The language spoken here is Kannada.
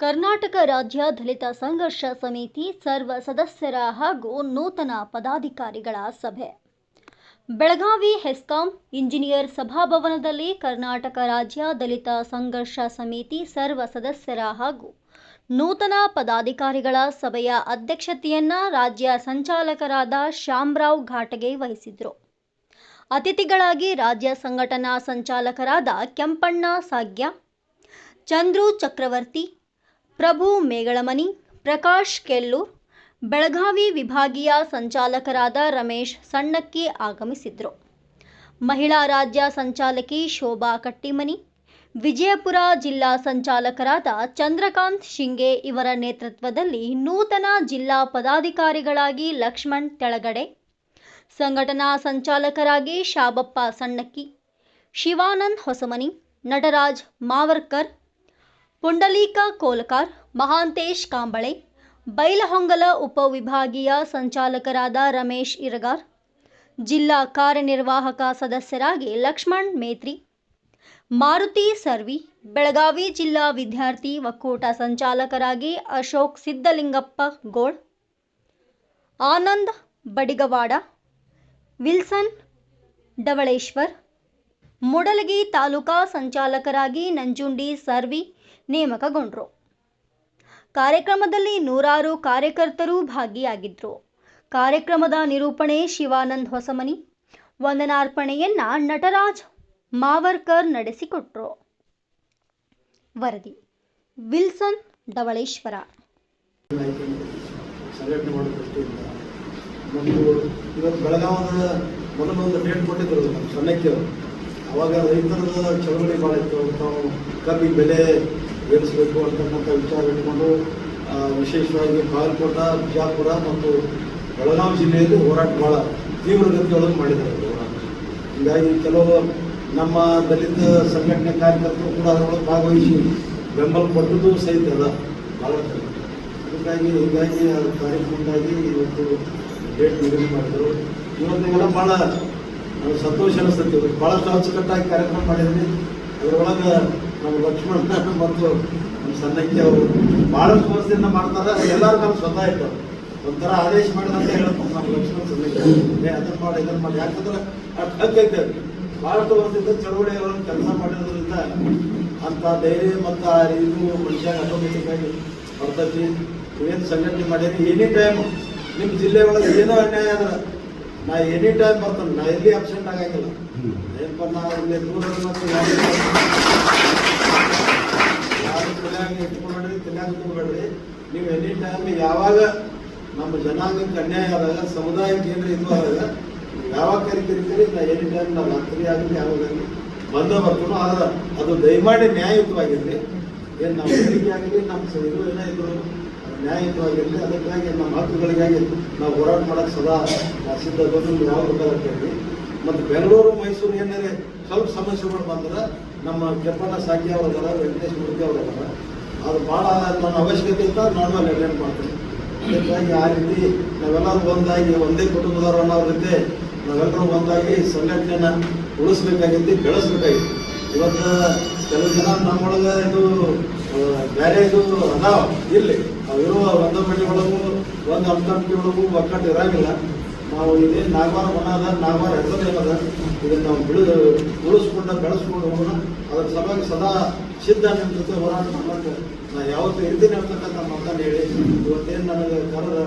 ಕರ್ನಾಟಕ ರಾಜ್ಯ ದಲಿತ ಸಂಘರ್ಷ ಸಮಿತಿ ಸರ್ವ ಸದಸ್ಯರ ಹಾಗೂ ನೂತನ ಪದಾಧಿಕಾರಿಗಳ ಸಭೆ. ಬೆಳಗಾವಿ ಹೆಸ್ಕಾಂ ಇಂಜಿನಿಯರ್ ಸಭಾಭವನದಲ್ಲಿ ಕರ್ನಾಟಕ ರಾಜ್ಯ ದಲಿತ ಸಂಘರ್ಷ ಸಮಿತಿ ಸರ್ವ ಸದಸ್ಯರ ಹಾಗೂ ನೂತನ ಪದಾಧಿಕಾರಿಗಳ ಸಭೆಯ ಅಧ್ಯಕ್ಷತೆಯನ್ನ ರಾಜ್ಯ ಸಂಚಾಲಕರಾದ ಶ್ಯಾಮರಾವ್ ಘಾಟಗೆ ವಹಿಸಿದ್ರು. ಅತಿಥಿಗಳಾಗಿ ರಾಜ್ಯ ಸಂಘಟನಾ ಸಂಚಾಲಕರಾದ ಕೆಂಪಣ್ಣ ಸಾಗ್ಯ, ಚಂದ್ರು ಚಕ್ರವರ್ತಿ ಪ್ರಭು ಮೇಗಳಮನಿ ಪ್ರಕಾಶ್ ಕೆಲ್ಲೂರ್ ಬೆಳಗಾವಿ ವಿಭಾಗೀಯ ಸಂಚಾಲಕರಾದ ರಮೇಶ್ ಸಣ್ಣಕ್ಕಿ ಆಗಮಿಸಿದ್ರು. ಮಹಿಳಾ ರಾಜ್ಯ ಸಂಚಾಲಕಿ ಶೋಭಾ ಕಟ್ಟಿಮನಿ, ವಿಜಯಪುರ ಜಿಲ್ಲಾ ಸಂಚಾಲಕರಾದ ಚಂದ್ರಕಾಂತ್ ಶಿಂಗೆ ಇವರ ನೇತೃತ್ವದಲ್ಲಿ ನೂತನ ಜಿಲ್ಲಾ ಪದಾಧಿಕಾರಿಗಳಾಗಿ ಲಕ್ಷ್ಮಣ್ ತೆಳಗಡೆ, ಸಂಘಟನಾ ಸಂಚಾಲಕರಾಗಿ ಶಾಬಪ್ಪ ಸಣ್ಣಕ್ಕಿ, ಶಿವಾನಂದ್ ಹೊಸಮನಿ, ನಟರಾಜ್ ಮಾವರ್ಕರ್ ಪುಂಡಲೀಕ ಕೋಲಕಾರ್ ಮಹಾಂತೇಶ್ ಕಾಂಬಳೆ, ಬೈಲಹೊಂಗಲ ಉಪವಿಭಾಗೀಯ ಸಂಚಾಲಕರಾದ ರಮೇಶ್ ಇರಗಾರ್, ಜಿಲ್ಲಾ ಕಾರ್ಯನಿರ್ವಾಹಕ ಸದಸ್ಯರಾಗಿ ಲಕ್ಷ್ಮಣ್ ಮೇತ್ರಿ, ಮಾರುತಿ ಸರ್ವಿ, ಬೆಳಗಾವಿ ಜಿಲ್ಲಾ ವಿದ್ಯಾರ್ಥಿ ಒಕ್ಕೂಟ ಸಂಚಾಲಕರಾಗಿ ಅಶೋಕ್ ಸಿದ್ದಲಿಂಗಪ್ಪ ಗೋಳ್, ಆನಂದ್ ಬಡಿಗವಾಡ, ವಿಲ್ಸನ್ ಡವಳೇಶ್ವರ್ ಮೂಡಲಗಿ ತಾಲೂಕಾ ಸಂಚಾಲಕರಾಗಿ ನಂಜುಂಡಿ ಸರ್ವಿ ನೇಮಕಗೊಂಡರು. ಕಾರ್ಯಕ್ರಮದಲ್ಲಿ ನೂರಾರು ಕಾರ್ಯಕರ್ತರು ಭಾಗಿಯಾಗಿದ್ದರು ಕಾರ್ಯಕ್ರಮದ ನಿರೂಪಣೆ ಶಿವಾನಂದ್ ಹೊಸಮನಿ, ವಂದನಾರ್ಪಣೆಯನ್ನ ನಟರಾಜ್ ಮಾವರ್ಕರ್ ನಡೆಸಿಕೊಟ್ರು. ವರದಿ, ವಿಲ್ಸನ್ ಡವಳೇಶ್ವರ ಸಂಘಟನೆ ಮತ್ತು ಇವತ್ತು ಮೊದಲೊಂದು ಡೇಟ್ ಅವಾಗ ರೈತರದ ಚಳವಳಿ ಭಾಳ ಇತ್ತು ತಾವು ಕಬ್ಬಿಗೆ ಬೆಲೆ ಏರಿಸಬೇಕು ಅಂತಕ್ಕಂಥ ವಿಚಾರ ಇಟ್ಕೊಂಡು ವಿಶೇಷವಾಗಿ ಬಾಗಲಕೋಟ, ಬಿಜಾಪುರ ಮತ್ತು ಬೆಳಗಾವಿ ಜಿಲ್ಲೆಯಲ್ಲಿ ಹೋರಾಟ ಭಾಳ ತೀವ್ರಗತಿಯೊಳಗೆ ಮಾಡಿದ್ದಾರೆ ಹೋರಾಟ. ಹೀಗಾಗಿ ಕೆಲವು ನಮ್ಮ ದಲಿತ ಸಂಘಟನೆ ಕಾರ್ಯಕರ್ತರು ಕೂಡ ಅದರೊಳಗೆ ಭಾಗವಹಿಸಿ ಬೆಂಬಲ ಕೊಟ್ಟದ್ದು ಸಹಿತ ಅದ ಭಾಳ ಅದಕ್ಕಾಗಿ ಹೀಗಾಗಿ ಕಾರ್ಯಕ್ರಮದಾಗಿ ಇವತ್ತು ಡೇಟ್ ನಿಗದಿ ಮಾಡಿದರು. ಇವತ್ತಿಗೆಲ್ಲ ಭಾಳ ಸಂತೋಷ ಅನಿಸ್ತೈತಿ ಭಾಳ ಭಾಳಷ್ಟು ಅಚ್ಚುಕಟ್ಟಾಗಿ ಕಾರ್ಯಕ್ರಮ ಮಾಡಿದ್ವಿ ಅದರೊಳಗೆ ನಮ್ಮ ಲಕ್ಷ್ಮಣ ಮತ್ತು ನಮ್ಮ ಸಣ್ಣಕ್ಕೆ ಅವರು ಭಾಳಷ್ಟು ವರ್ಷದಿಂದ ಮಾಡ್ತಾರೆ ಎಲ್ಲರೂ ಮೇಲೆ ಸ್ವತಃ ಇತ್ತು. ಒಂಥರ ಆದೇಶ ಮಾಡಿದಂತ ಹೇಳಪ್ಪ ನಮ್ಮ ಲಕ್ಷ್ಮಣ ಸಣ್ಣಕ್ಕೆ ಅದನ್ನ ಮಾಡಿ ಇದನ್ನ ಮಾಡಿ. ಯಾಕಂದ್ರೆ ಹಕ್ಕೈತೆ. ಭಾಳಷ್ಟು ವರ್ಷದಿಂದ ಚಳುವಳಿಗಳನ್ನು ಕೆಲಸ ಮಾಡಿರೋದ್ರಿಂದ ಅಂತ ಧೈರ್ಯ ಮತ್ತು ಆ ರೀತಿ ಮನುಷ್ಯ ಆಟೋಮೆಟಿಕ್ ಆಗಿ ಬರ್ತೈತಿ. ಏನು ಸಂಘಟನೆ ಮಾಡೀನಿ ಎನಿ ಟೈಮ್. ನಿಮ್ಮ ಜಿಲ್ಲೆ ಒಳಗೆ ಏನೋ ಅನ್ಯಾಯ ಆದ್ರೆ ನಾ ಎನಿ ಟೈಮ್ ಬರ್ತೇನೆ. ನಾ ಎಲ್ಲಿ ಅಬ್ಸೆಂಟ್ ಆಗಂಗಿಲ್ಲ. ಏನಪ್ಪ ನಾ ಇಲ್ಲಿ ದೂರ ಯಾರು ತಲೆಯಾಗ ಇಟ್ಕೊಂಡ್ರಿ ನೀವು ಎನಿ ಟೈಮ್ ಯಾವಾಗ ನಮ್ಮ ಜನಾಂಗಕ್ಕೆ ಅನ್ಯಾಯ ಆದಾಗ, ಸಮುದಾಯಕ್ಕೆ ಏನ್ರಿ ಇದು ಆದಾಗ, ಯಾವಾಗ ಕರಿತಿರ್ತೀರಿ ಕರಿತೀರಿ ನಾ ಎನಿ ಟೈಮ್ ನಾವು ರಾತ್ರಿ ಆಗಲಿ ಯಾವಾಗ ಆಗಲಿ ಬಂದ ಬರ್ತಾನೋ ಆದ್ರೆ ಅದು ದಯಮಾಡಿ ನ್ಯಾಯಯುತವಾಗಿರಲಿ. ಏನು ನಮ್ಮ ಬೆಳಿಗ್ಗೆ ಆಗಲಿ ನಮ್ಮ ಇದು ಏನೇ ಇದ್ರು ನ್ಯಾಯಯುತವಾಗಿರಲಿ ಅದಕ್ಕಾಗಿ ನಮ್ಮ ಹಕ್ಕುಗಳಿಗಾಗಿ ನಾವು ಹೋರಾಟ ಮಾಡೋಕ್ಕೆ ಸದಾ ಸಿದ್ಧಗೊಂಡು ಯಾವ ಬೇಕಾಗ್ತೇವೆ ಮತ್ತು ಬೆಂಗಳೂರು, ಮೈಸೂರು ಏನಾದ್ರೆ ಸ್ವಲ್ಪ ಸಮಸ್ಯೆಗಳು ಬಂದ್ರೆ ನಮ್ಮ ಕೆಪ್ಪಣ್ಣ ಸಾಕಿ ಅವರದಾರ ವೆಂಕಟೇಶ್ ಮೂರ್ತಿ ಅವರದಾರ ಅದು ಭಾಳ ನನ್ನ ಅವಶ್ಯಕತೆ ಅಂತ ನಾನು ಅಲ್ಲಿ ಅಟೆಂಡ್ ಮಾಡ್ತೀನಿ. ಅದಕ್ಕಾಗಿ ಆ ರೀತಿ ನಾವೆಲ್ಲರೂ ಒಂದಾಗಿ, ಒಂದೇ ಕುಟುಂಬದವರು ಅನ್ನೋ ರೀತಿ ನಾವೆಲ್ಲರೂ ಒಂದಾಗಿ ಸಂಘಟನೆಯನ್ನ ಉಳಿಸ್ಬೇಕಾಗಿತ್ತು, ಬೆಳೆಸ್ಬೇಕಾಗಿತ್ತು. ಇವತ್ತು ಕೆಲವು ಜನ ನಮ್ಮೊಳಗೆ ಇದು ಬೇರೆ ಇದು ಅದಾವ ಇಲ್ಲಿ ಅವಿರುವ ಒಂದು ಮನೆ ಒಳಗೂ ಒಂದು ಅಂಕಂಟಿ ಒಳಗೂ ಒಕ್ಕಟ್ಟು ಇರಂಗಿಲ್ಲ. ನಾವು ಇದೇ ನಾಗವಾರ ಮನ ಅದ ನಾಗವಾರ ಹೆಸರೇನದ ಇದನ್ನು ನಾವು ಬಿಡು ಉಳಿಸ್ಕೊಂಡು ಬೆಳೆಸ್ಕೊಂಡು ಹೋಗೋಣ. ಅದರ ಸಲುವಾಗಿ ಸದಾ ಸಿದ್ಧ ನಿಮ್ಮ ಜೊತೆ ಹೋರಾಟ ಮಾಡಕ್ಕೆ ನಾ ಯಾವತ್ತೂ ಇರ್ತೀನಿ ಅಂತಕ್ಕಂಥ ಮಾತನ್ನು ಹೇಳಿ, ಇವತ್ತೇನು ನನಗೆ ಕರೆದ